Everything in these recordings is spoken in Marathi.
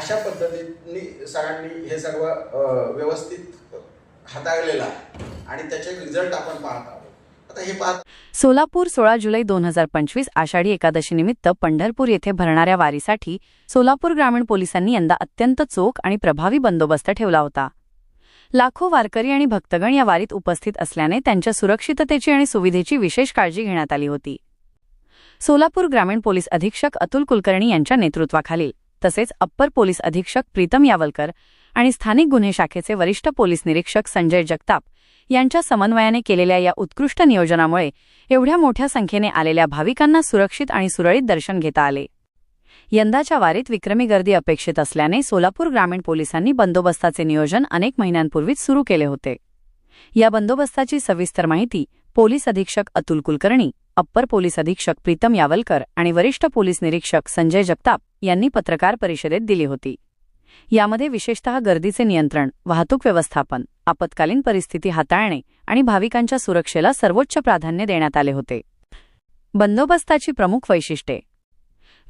अशा पद्धतीने सरांनी हे सर्व व्यवस्थित हाताळलेलं आहे. आणि त्याचे रिझल्ट आपण पाहत आहोत. आता हे पाहत सोलापूर सोळा जुलै दोन हजार पंचवीस आषाढी एकादशीनिमित्त पंढरपूर येथे भरणाऱ्या वारीसाठी सोलापूर ग्रामीण पोलिसांनी यंदा अत्यंत चोख आणि प्रभावी बंदोबस्त ठेवला होता. लाखो वारकरी आणि भक्तगण या वारीत उपस्थित असल्याने त्यांच्या सुरक्षिततेची आणि सुविधेची विशेष काळजी घेण्यात आली होती. सोलापूर ग्रामीण पोलीस अधीक्षक अतुल कुलकर्णी यांच्या नेतृत्वाखालील तसेच अप्पर पोलीस अधीक्षक प्रीतम यावलकर आणि स्थानिक गुन्हे शाखेचे वरिष्ठ पोलीस निरीक्षक संजय जगताप यांच्या समन्वयाने केलेल्या या उत्कृष्ट नियोजनामुळे एवढ्या मोठ्या संख्येने आलेल्या भाविकांना सुरक्षित आणि सुरळीत दर्शन घेता आले. यंदाच्या वारीत विक्रमी गर्दी अपेक्षित असल्याने सोलापूर ग्रामीण पोलिसांनी बंदोबस्ताचे नियोजन अनेक महिन्यांपूर्वीच सुरू केले होते. या बंदोबस्ताची सविस्तर माहिती पोलीस अधीक्षक अतुल कुलकर्णी अप्पर पोलीस अधीक्षक प्रीतम यावलकर आणि वरिष्ठ पोलीस निरीक्षक संजय जगताप यांनी पत्रकार परिषदेत दिली होती. यामध्ये विशेषतः गर्दीचे नियंत्रण वाहतूक व्यवस्थापन आपत्कालीन परिस्थिती हाताळणे आणि भाविकांच्या सुरक्षेला सर्वोच्च प्राधान्य देण्यात आले होते. बंदोबस्ताची प्रमुख वैशिष्ट्ये.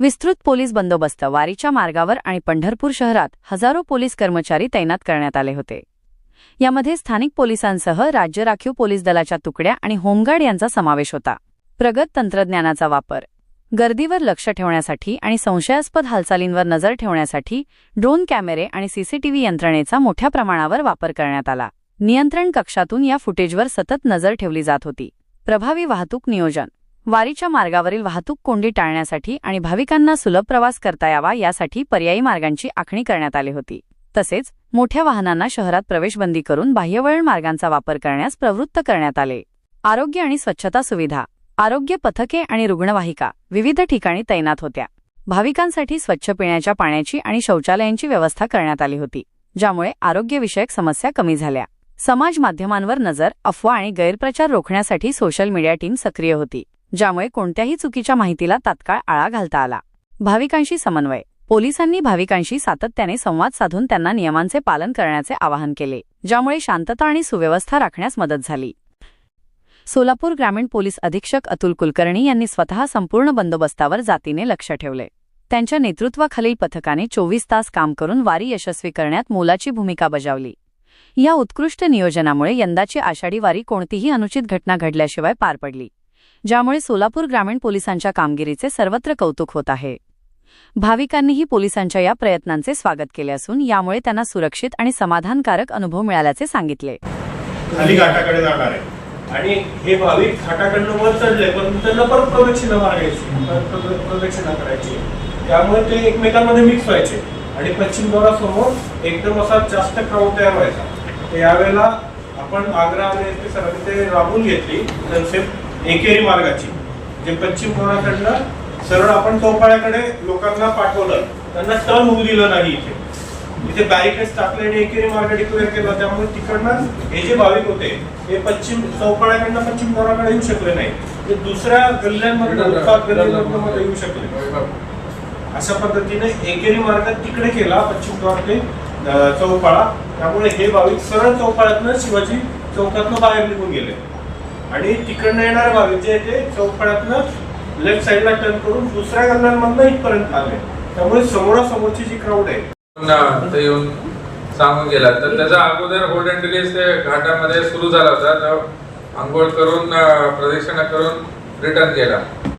विस्तृत पोलीस बंदोबस्त वारीच्या मार्गावर आणि पंढरपूर शहरात हजारो पोलीस कर्मचारी तैनात करण्यात आले होते. यामध्ये स्थानिक पोलिसांसह राज्य राखीव पोलीस दलाच्या तुकड्या आणि होमगार्ड यांचा समावेश होता. प्रगत तंत्रज्ञानाचा वापर. गर्दीवर लक्ष ठेवण्यासाठी आणि संशयास्पद हालचालींवर नजर ठेवण्यासाठी ड्रोन कॅमेरे आणि सीसीटीव्ही यंत्रणेचा मोठ्या प्रमाणावर वापर करण्यात आला. नियंत्रण कक्षातून या फुटेजवर सतत नजर ठेवली जात होती. प्रभावी वाहतूक नियोजन. वारीच्या मार्गावरील वाहतूक कोंडी टाळण्यासाठी आणि भाविकांना सुलभ प्रवास करता यावा यासाठी पर्यायी मार्गांची आखणी करण्यात आली होती. तसेच मोठ्या वाहनांना शहरात प्रवेशबंदी करून बाह्यवळण मार्गांचा वापर करण्यास प्रवृत्त करण्यात आले. आरोग्य आणि स्वच्छता सुविधा. आरोग्य पथके आणि रुग्णवाहिका विविध ठिकाणी तैनात होत्या. भाविकांसाठी स्वच्छ पिण्याच्या पाण्याची आणि शौचालयांची व्यवस्था करण्यात आली होती ज्यामुळे आरोग्यविषयक समस्या कमी झाल्या. समाज माध्यमांवर नजर अफवा आणि गैरप्रचार रोखण्यासाठी सोशल मीडिया टीम सक्रिय होती ज्यामुळे कोणत्याही चुकीच्या माहितीला तात्काळ आळा घालता आला. भाविकांशी समन्वय. पोलिसांनी भाविकांशी सातत्याने संवाद साधून त्यांना नियमांचे पालन करण्याचे आवाहन केले ज्यामुळे शांतता आणि सुव्यवस्था राखण्यास मदत झाली. सोलापूर ग्रामीण पोलीस अधीक्षक अतुल कुलकर्णी यांनी स्वतः संपूर्ण बंदोबस्तावर जातीने लक्ष ठेवले. त्यांच्या नेतृत्वाखालील पथकाने चोवीस तास काम करून वारी यशस्वी करण्यात मोलाची भूमिका बजावली. या उत्कृष्ट नियोजनामुळे यंदाची आषाढी वारी कोणतीही अनुचित घटना घडल्याशिवाय पार पडली ज्यामुळे सोलापूर ग्रामीण पोलिसांच्या कामगिरीचे सर्वत्र कौतुक होत आहे. भाविकांनीही पोलिसांच्या या प्रयत्नांचे स्वागत केले असून यामुळे त्यांना सुरक्षित आणि समाधानकारक अनुभव मिळाल्याचे सांगितले. खाली घाटाकडे जाणार आहे. आणि हे भाविक घाटाकडनं वर चढले पण त्यांना परत प्रदक्षिणा मारायची परत प्रदक्षिणा करायची. त्यामुळे ते एकमेकांमध्ये मिक्स व्हायचे. आणि पश्चिम द्वारासमोर एकदम असा जास्त क्राऊड तयार व्हायचा. तर यावेळेला आपण आग्रा आणि एस सरांनी ते राबून घेतली कन्सेप्ट एकेरी मार्गाची. जे पश्चिम द्वाराकडनं सरळ आपण चौपाळ्याकडे लोकांना पाठवलं त्यांना टर्न होऊ दिलं नाही इथे. इथे बॅरिकेड्स टाकले आणि एकेरी मार्ग डिक्लेअर केला. त्यामुळे तिकडनं हे जे भाविक होते हे पश्चिम चौपाळ्याकडनं पश्चिम द्वाराकडे येऊ शकले नाही. ते दुसऱ्या गल्ल्यांमधून उत्पाद गल्ल्यांमधून मध्ये येऊ शकले अशा पद्धतीने एकेरी मार्ग तिकडे केला पश्चिम द्वार ते चौपाळा. त्यामुळे हे भाविक सरळ चौपाळ्यातनं शिवाजी चौकातनं बाहेर निघून गेले. आणि तिकडनं येणारे भाविक जे ते चौपाळ्यातनं लेफ्ट साईडला टर्न करून दुसऱ्या गल्ल्यांमधनं इथपर्यंत आले. त्यामुळे समोरासमोरची जी क्राऊड आहे येऊन सांगून गेला. तर त्याचा अगोदर गोल्डन डिलेज ते घाटामध्ये सुरू झाला होता. तर आंघोळ करून प्रदक्षिणा करून रिटर्न केला.